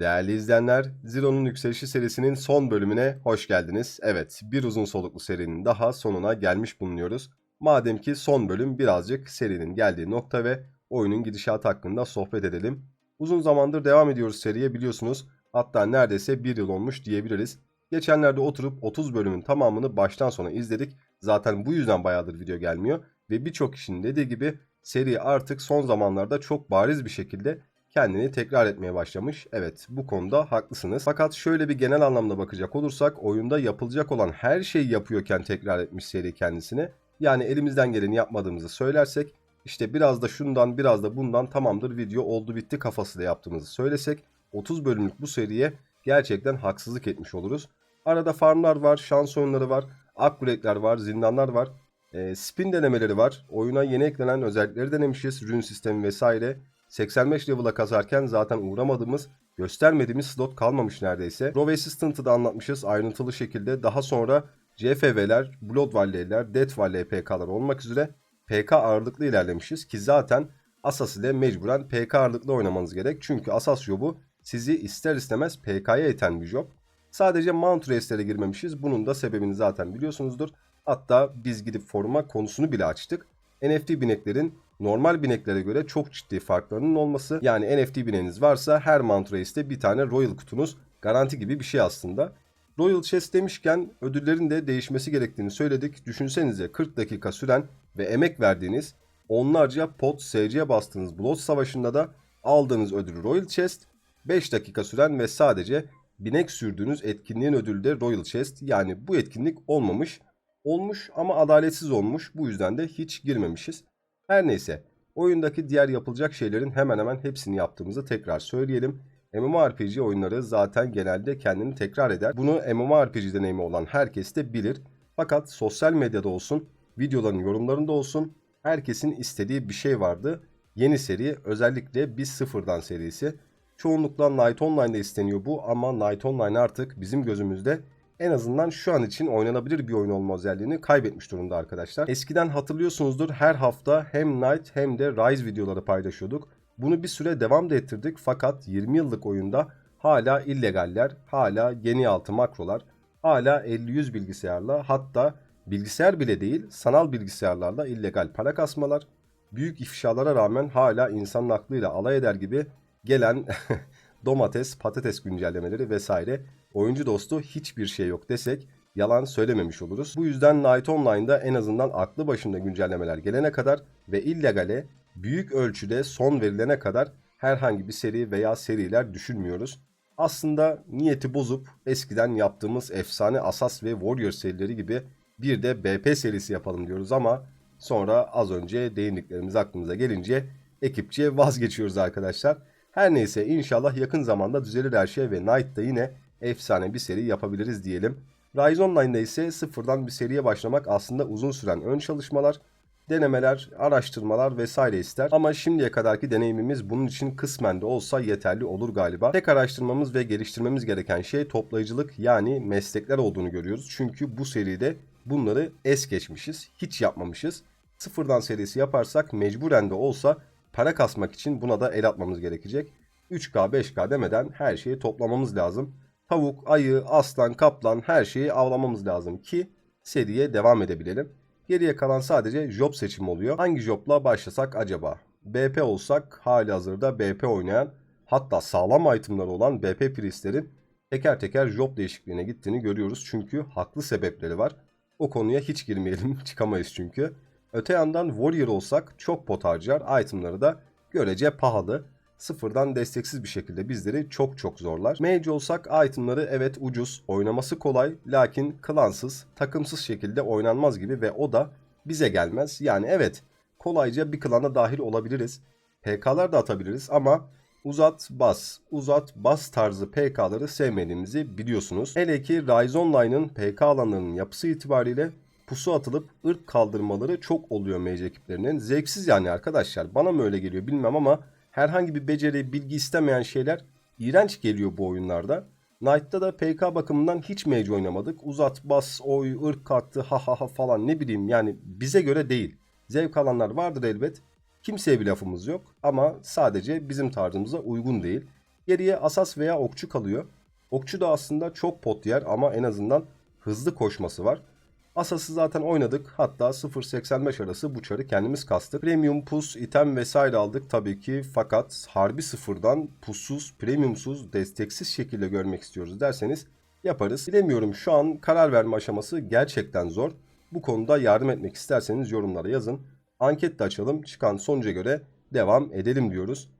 Değerli izleyenler, Zero'nun Yükselişi serisinin son bölümüne hoş geldiniz. Evet, bir uzun soluklu serinin daha sonuna gelmiş bulunuyoruz. Madem ki son bölüm birazcık serinin geldiği nokta ve oyunun gidişatı hakkında sohbet edelim. Uzun zamandır devam ediyoruz seriye biliyorsunuz. Hatta neredeyse bir yıl olmuş diyebiliriz. Geçenlerde oturup 30 bölümün tamamını baştan sona izledik. Zaten bu yüzden bayağıdır video gelmiyor. Ve birçok kişinin dediği gibi seri artık son zamanlarda çok bariz bir şekilde kendini tekrar etmeye başlamış. Evet bu konuda haklısınız. Fakat şöyle bir genel anlamda bakacak olursak oyunda yapılacak olan her şeyi yapıyorken tekrar etmiş seri kendisini. Yani elimizden geleni yapmadığımızı söylersek işte biraz da şundan biraz da bundan tamamdır video oldu bitti kafasıyla yaptığımızı söylesek 30 bölümlük bu seriye gerçekten haksızlık etmiş oluruz. Arada farmlar var, şans oyunları var, upgrade'ler var, zindanlar var. E, spin denemeleri var. Oyuna yeni eklenen özellikleri denemişiz. Rune sistemi vesaire. 85 level'a kasarken zaten uğramadığımız, göstermediğimiz slot kalmamış neredeyse. Row Assistant'ı da anlatmışız ayrıntılı şekilde. Daha sonra CFV'ler, Blood Valley'ler, Death Valley PK'lar olmak üzere PK ağırlıklı ilerlemişiz ki zaten Asas ile mecburen PK ağırlıklı oynamanız gerek. Çünkü Asas job'u sizi ister istemez PK'ya iten bir job. Sadece Mount Race'lere girmemişiz. Bunun da sebebini zaten biliyorsunuzdur. Hatta biz gidip foruma konusunu bile açtık. NFT bineklerin normal bineklere göre çok ciddi farklarının olması. Yani NFT bineğiniz varsa her Mount Race'te bir tane Royal kutunuz garanti gibi bir şey aslında. Royal Chest demişken ödüllerin de değişmesi gerektiğini söyledik. Düşünsenize 40 dakika süren ve emek verdiğiniz onlarca pot SC'ye bastığınız Blood Savaşı'nda da aldığınız ödül Royal Chest 5 dakika süren ve sadece binek sürdüğünüz etkinliğin ödülü de Royal Chest. Yani bu etkinlik olmamış. Olmuş ama adaletsiz olmuş. Bu yüzden de hiç girmemişiz. Her neyse oyundaki diğer yapılacak şeylerin hemen hemen hepsini yaptığımızı tekrar söyleyelim. MMORPG oyunları zaten genelde kendini tekrar eder. Bunu MMORPG deneyimi olan herkes de bilir. Fakat sosyal medyada olsun, videoların yorumlarında olsun herkesin istediği bir şey vardı. Yeni seri özellikle Biz Sıfırdan serisi. Çoğunlukla Night Online'da isteniyor bu ama Night Online artık bizim gözümüzde en azından şu an için oynanabilir bir oyun olma özelliğini kaybetmiş durumda arkadaşlar. Eskiden hatırlıyorsunuzdur her hafta hem Night hem de Rise videoları paylaşıyorduk. Bunu bir süre devam da ettirdik fakat 20 yıllık oyunda hala illegaller, hala yeni altı makrolar, hala 50-100 bilgisayarla hatta bilgisayar bile değil sanal bilgisayarlarla illegal para kasmalar, büyük ifşalara rağmen hala insanın aklıyla alay eder gibi gelen domates, patates güncellemeleri vesaire oyuncu dostu hiçbir şey yok desek yalan söylememiş oluruz. Bu yüzden Night Online'da en azından aklı başında güncellemeler gelene kadar ve illegale büyük ölçüde son verilene kadar herhangi bir seri veya seriler düşünmüyoruz. Aslında niyeti bozup eskiden yaptığımız efsane Asas ve Warrior serileri gibi bir de BP serisi yapalım diyoruz ama sonra az önce değindiklerimiz aklımıza gelince ekipçe vazgeçiyoruz arkadaşlar. Her neyse inşallah yakın zamanda düzelir her şey ve Knight'da yine efsane bir seri yapabiliriz diyelim. Rise Online'da ise sıfırdan bir seriye başlamak aslında uzun süren ön çalışmalar, denemeler, araştırmalar vesaire ister. Ama şimdiye kadarki deneyimimiz bunun için kısmen de olsa yeterli olur galiba. Tek araştırmamız ve geliştirmemiz gereken şey toplayıcılık yani meslekler olduğunu görüyoruz. Çünkü bu seride bunları es geçmişiz, hiç yapmamışız. Sıfırdan serisi yaparsak mecburen de olsa para kasmak için buna da el atmamız gerekecek. 3K 5K demeden her şeyi toplamamız lazım. Tavuk, ayı, aslan, kaplan her şeyi avlamamız lazım ki seriye devam edebilelim. Geriye kalan sadece job seçimi oluyor. Hangi jobla başlasak acaba? BP olsak hali hazırda BP oynayan hatta sağlam itemları olan BP priestlerin teker teker job değişikliğine gittiğini görüyoruz. Çünkü haklı sebepleri var. O konuya hiç girmeyelim çıkamayız çünkü. Öte yandan Warrior olsak çok pot harcar. Itemları da görece pahalı. Sıfırdan desteksiz bir şekilde bizleri çok çok zorlar. Mage olsak itemları evet ucuz, oynaması kolay lakin klansız, takımsız şekilde oynanmaz gibi ve o da bize gelmez. Yani evet kolayca bir klana dahil olabiliriz. PK'lar da atabiliriz ama uzat bas, uzat bas tarzı PK'ları sevmediğimizi biliyorsunuz. Hele ki Rise Online'ın PK alanlarının yapısı itibariyle pusu atılıp ırk kaldırmaları çok oluyor mage ekiplerinin. Zevksiz yani arkadaşlar. Bana mı öyle geliyor bilmem ama herhangi bir beceri, bilgi istemeyen şeyler iğrenç geliyor bu oyunlarda. Knight'ta da PK bakımından hiç mage oynamadık. Uzat, bas, oy, ırk kalktı, ha ha ha falan ne bileyim yani bize göre değil. Zevk alanlar vardır elbet. Kimseye bir lafımız yok ama sadece bizim tarzımıza uygun değil. Geriye asas veya okçu kalıyor. Okçu da aslında çok pot yer ama en azından hızlı koşması var. Asas'ı zaten oynadık. Hatta 0.85 arası bu çarı kendimiz kastık. Premium pus, item vesaire aldık tabii ki. Fakat harbi sıfırdan pussuz, premiumsuz, desteksiz şekilde görmek istiyoruz derseniz yaparız. Bilemiyorum şu an karar verme aşaması gerçekten zor. Bu konuda yardım etmek isterseniz yorumlara yazın. Anket de açalım. Çıkan sonuca göre devam edelim diyoruz.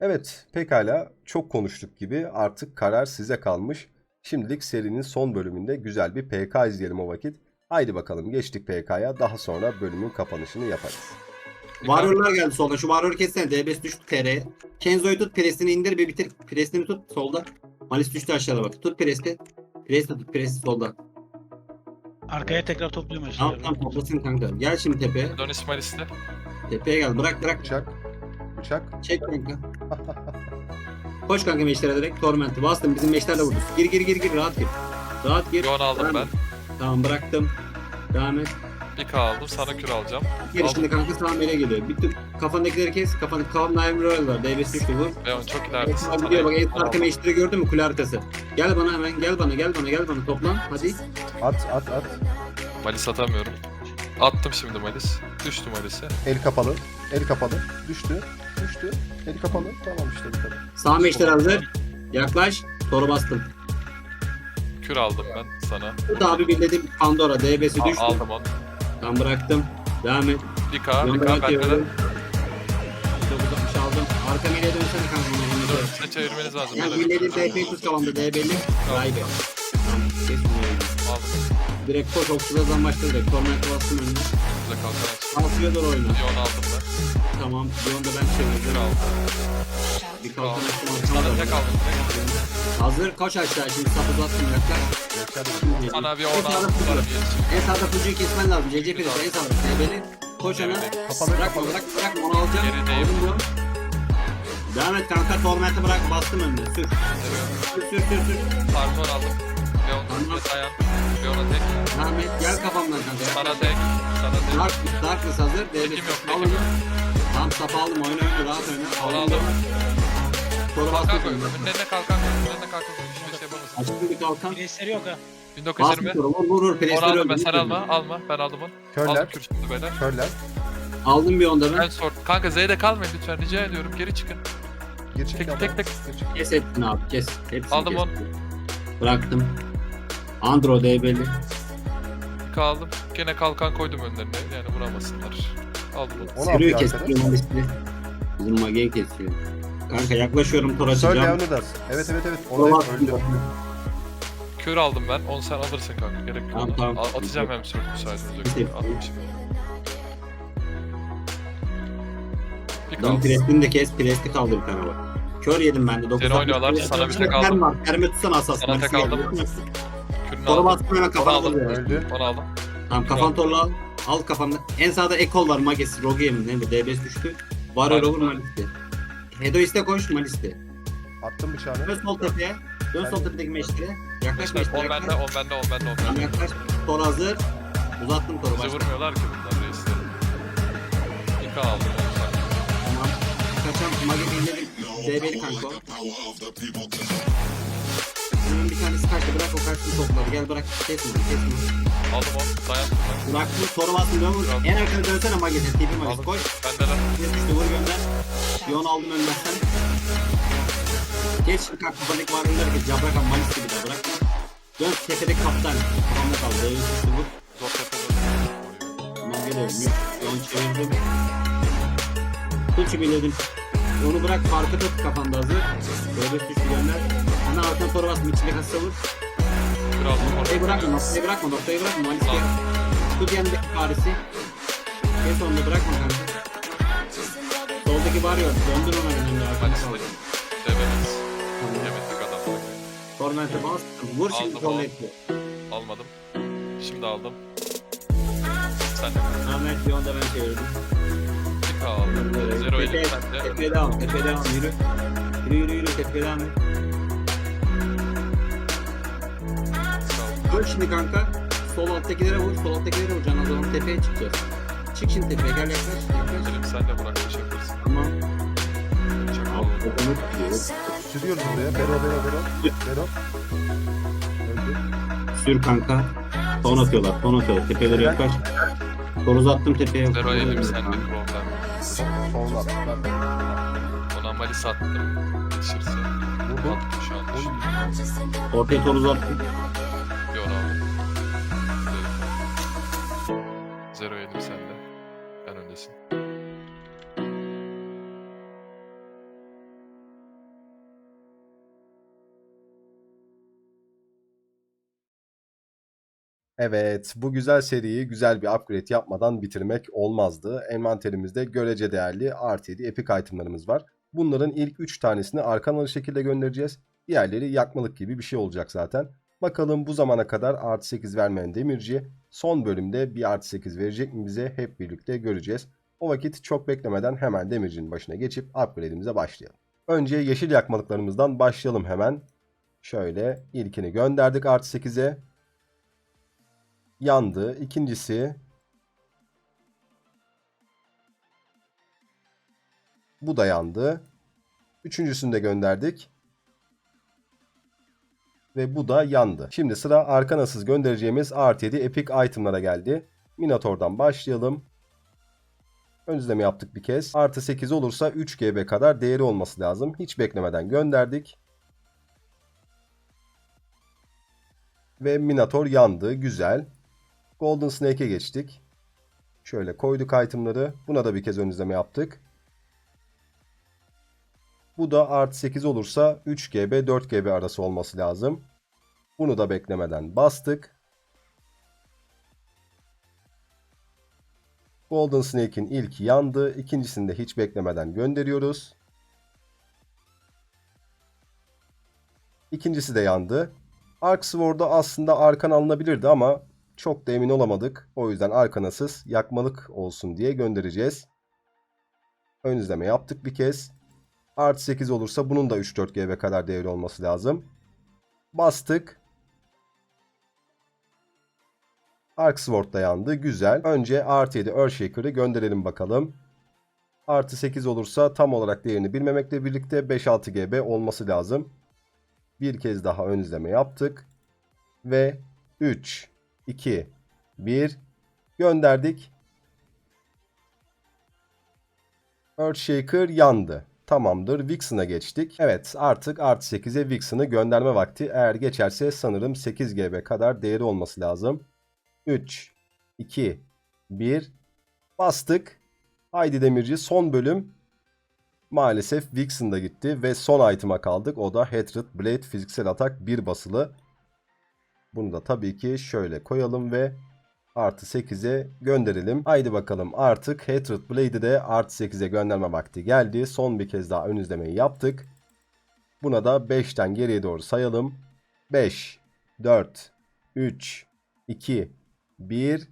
Evet pekala çok konuştuk gibi artık karar size kalmış. Şimdilik serinin son bölümünde güzel bir PK izleyelim o vakit. Haydi bakalım geçtik PK'ya daha sonra bölümün kapanışını yaparız. Warrior'lar geldi solda. Şu Warrior'ı kessene. DBS düştü TR'ye. Kenzo'yu tut. Presini indir bir bitir. Presini tut solda. Malis düştü aşağıda bak. Tut presi. Presi tut. Presi solda. Arkaya tekrar topluyorum Tamam eşyaları. tamam toplasın kanka. Gel şimdi tepeye. Donis Malis'te. Tepeye gel. Bırak bırak. Bıçak. Bıçak. Çek kanka. Koş kanka meşlere direkt. Torment'i bastım. Bizim meşler de vurdu. Gir gir gir gir. Rahat gir. Rahat gir. Yon aldım ben. Et. Tamam bıraktım. Devam et. Bir K aldım. Sana kür alacağım. Geri şimdi kanka sağ mele geliyor. Bir tık kafandakileri kes. Kafanı kafamda Iron Royal var. DBS düştü vur. Leon çok ileridesin. Abi bak Yon arka meşleri gördün mü kule arkası. Gel bana hemen gel bana gel bana gel bana toplan hadi. At at at. Malis atamıyorum. Attım şimdi Malis. Düştü Malis'e. El kapalı. El kapalı. Düştü. Düştü. El kapalı. Tamam işte bu kadar. Sağ meşler hazır. Yaklaş. Soru bastım. Kür aldım ben sana. Bu da abi birledim Pandora DB'si Al, düştü. aldım onu. Tam bıraktım. Devam et. Yolda K bende de. 960 aldım. Arka meleğe dönsene kanka. Dur size çevirmeniz lazım. Ya birledim DB'yi tut kafamda DB'li. Aldım. Direkt koş okçulardan başla direkt. Torment'e bastım önüne. Size kalkan açtım. Altıya doğru oyna. Yon aldım ben. Tamam. Bir onda ben çevirdim. aldım. Bir kalkan açtım. Sana tek aldım. Hazır koş aşağı şimdi sap uzattım yaklaş. Şimdi- Bana bir bir yetişim. En sağda Fulcu'yu kesmen lazım. CC Pires en sağda. Beni koş ona. Kapalı. bırak bırak onu alacağım. Gerideyim. Aldım bunu. Devam et kanka tormenti bırak bastım önüne sür. Sür sür sür sür. Pardon aldım. Leon dayan. Leon'a tek. Devam et gel kafamdan kanka. Sana tek. Sana tek. Dark, Darkness hazır. Devlet yok, al tekim onu. yok. Tamam sap aldım oyna rahat. Soru Kalkan bastım. koy. Önlerine kalkan koy. Önlerine kalkan koy. Hiçbir şey yapamazsın. Açtım bir kalkan. Presleri yok ha. Bastım 1920. soru vur vur vur. Aldım öldü. ben sen alma alma ben aldım onu. Körler. Aldım kür şimdi beyler. Körler. Aldım bir onda ben. Ben sor. Kanka Z'de kalmayın lütfen rica ediyorum geri çıkın. Gir çık Tek tek tek. Kes ettin abi kes. Hepsini Aldım onu. Bıraktım. Andro DB'li. Kaldım. Gene kalkan koydum önlerine yani vuramasınlar. Aldım onu. O ne Sürüyor yapıyor arkada? kesiyor Malisli. Bizim mageyi kesiyor. Kanka yaklaşıyorum tor Söyle açacağım. onu dersin. Evet evet evet. Orada öldü. Kür aldım ben. Onu sen alırsın kanka. Gerek yok. Tamam, ona. tamam. Al- Atacağım hem sonra müsaade olacak. Tamam. Attım şimdi. Bir kaldı. de kes. Presli kaldı bir tane bak. Kör yedim ben de. dokuz Seni oynuyorlar, altmış. sana bir tek aldım. Terme tutsana asas. Sana tek aldım. Kürünü Tora aldım. bastım hemen kafana aldım. vuruyor. Öldü. Onu aldım. Tamam kafan torla al. Al kafanda. En sağda Ekol var Mages. Rogue mi ne mi? DBS düştü. Var Aynen. over Malis'te. Hedoist'e koş Malis'te. Attım bıçağını. Dön sol tepeye. Dön sol tepedeki meşlere. Yaklaş meşlere. On bende, yaklaş. on bende, on bende, on Tamam bende. yaklaş. Tor hazır. Uzattım toru Bizi başla. vurmuyorlar ki bunlar reislerim. İka aldım onu. Tamam. Kaçan mage inledim. DB'li kanka o. Bunun bir tanesi kaçtı. Bırak o kaçtı topları. Gel bırak. Kesme kesme. Aldım onu. Dayandım ben. Bıraktım. Toru bastım. Dön vur. En arkana dönsene. TP magesi. Aldım. Koş. Bende de. Bir düştü. Vur gönder. Yon aldım önmezsen. Geç şimdi kalk. Kafadaki varlıkları geç. Cabrakan malis gibi de bırakma. Dön tepedeki kaptan. Kafamda kaldı. Devlet düştü. Vur. Zor tepede. Geliyorum. Yon çevirdim. Tut biledim. Onu bırak farkı tut kafanda hazır. Böyle düştü gönder. Toru bastım. İçinde kasa vur. Onu. Noktayı bırakma, noktayı bırakma, noktayı bırakma. Malis gel. Yanındaki Paris'i. Kes onu da bırakma kanka. Soldaki var ya, döndür ona önünde. Malis kaldı. Deveniz. Yemedik adamı. Torment'e bas. Vur şimdi ekli. Almadım. Şimdi aldım. Sen de. Ahmet bir onda ben çevirdim. İka aldım. Zero Tepe, elim sende. tepeye devam, tepeye devam. Yürü. Yürü yürü yürü, tepeye devam Vur şimdi kanka. Sol alttakilere vur, sol alttakilere vur. Can o zaman tepeye çıkacağız. Çık şimdi tepeye, gel yaklaş, yaklaş. Elim sen de bırakmış yaparsın. Tamam. Tutuyor. Sürüyoruz buraya. Bero bero bero. Bero. Sür kanka. Ton atıyorlar. Ton atıyorlar. Tepeleri yaklaş. Ton uzattım tepeye. Zero yedim sende problem. Son, son attılar. Ona malis attım. Yetişirse. Vurdum. Attım şu an. Ortaya ton uzattım. En öndesin. Evet, bu güzel seriyi güzel bir upgrade yapmadan bitirmek olmazdı. Envanterimizde görece değerli artı 7 epic itemlarımız var. Bunların ilk 3 tanesini arkanalı şekilde göndereceğiz. Diğerleri yakmalık gibi bir şey olacak zaten. Bakalım bu zamana kadar artı 8 vermeyen demirci son bölümde bir artı 8 verecek mi bize hep birlikte göreceğiz. O vakit çok beklemeden hemen demircinin başına geçip upgrade'imize başlayalım. Önce yeşil yakmalıklarımızdan başlayalım hemen. Şöyle ilkini gönderdik artı 8'e yandı. İkincisi bu da yandı. Üçüncüsünü de gönderdik. Ve bu da yandı. Şimdi sıra arkanasız göndereceğimiz artı 7 epic itemlara geldi. Minotaur'dan başlayalım. Ön izleme yaptık bir kez. Artı 8 olursa 3 GB kadar değeri olması lazım. Hiç beklemeden gönderdik. Ve Minotaur yandı. Güzel. Golden Snake'e geçtik. Şöyle koyduk itemları. Buna da bir kez ön izleme yaptık. Bu da artı 8 olursa 3 GB 4 GB arası olması lazım. Bunu da beklemeden bastık. Golden Snake'in ilki yandı. İkincisini de hiç beklemeden gönderiyoruz. İkincisi de yandı. Ark Sword'a aslında arkan alınabilirdi ama çok da emin olamadık. O yüzden arkanasız yakmalık olsun diye göndereceğiz. Ön izleme yaptık bir kez. Artı 8 olursa bunun da 3-4 GB kadar değeri olması lazım. Bastık. Sword da yandı. Güzel. Önce artı 7 Earthshaker'ı gönderelim bakalım. Artı 8 olursa tam olarak değerini bilmemekle birlikte 5-6 GB olması lazım. Bir kez daha ön izleme yaptık. Ve 3, 2, 1 gönderdik. Earthshaker yandı. Tamamdır. Vixen'a geçtik. Evet artık artı 8'e Vixen'ı gönderme vakti. Eğer geçerse sanırım 8 GB kadar değeri olması lazım. 3, 2, 1 bastık. Haydi Demirci son bölüm maalesef Vixen'da gitti ve son item'a kaldık. O da Hatred Blade fiziksel atak 1 basılı. Bunu da tabii ki şöyle koyalım ve artı 8'e gönderelim. Haydi bakalım artık Hatred Blade'i de artı 8'e gönderme vakti geldi. Son bir kez daha ön izlemeyi yaptık. Buna da 5'ten geriye doğru sayalım. 5, 4, 3, 2, 1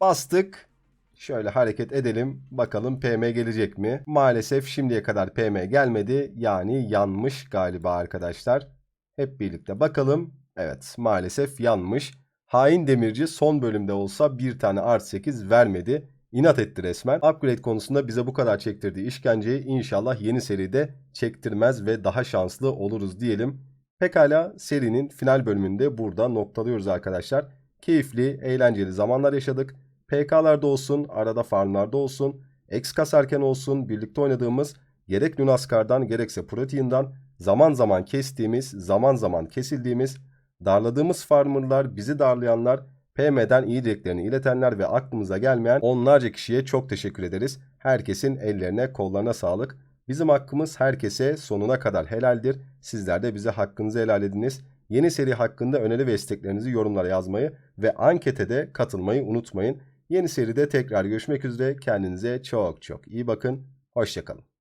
bastık. Şöyle hareket edelim. Bakalım PM gelecek mi? Maalesef şimdiye kadar PM gelmedi. Yani yanmış galiba arkadaşlar. Hep birlikte bakalım. Evet maalesef yanmış. Hain demirci son bölümde olsa bir tane art 8 vermedi. İnat etti resmen. Upgrade konusunda bize bu kadar çektirdiği işkenceyi inşallah yeni seride çektirmez ve daha şanslı oluruz diyelim. Pekala serinin final bölümünde burada noktalıyoruz arkadaşlar. Keyifli, eğlenceli zamanlar yaşadık. PK'larda olsun, arada farmlarda olsun, X kasarken olsun birlikte oynadığımız gerek Lunaskar'dan gerekse Protein'dan zaman zaman kestiğimiz, zaman zaman kesildiğimiz, darladığımız farmerlar, bizi darlayanlar, PM'den iyi dileklerini iletenler ve aklımıza gelmeyen onlarca kişiye çok teşekkür ederiz. Herkesin ellerine kollarına sağlık. Bizim hakkımız herkese sonuna kadar helaldir. Sizler de bize hakkınızı helal ediniz. Yeni seri hakkında öneri ve isteklerinizi yorumlara yazmayı ve ankete de katılmayı unutmayın. Yeni seride tekrar görüşmek üzere. Kendinize çok çok iyi bakın. Hoşçakalın.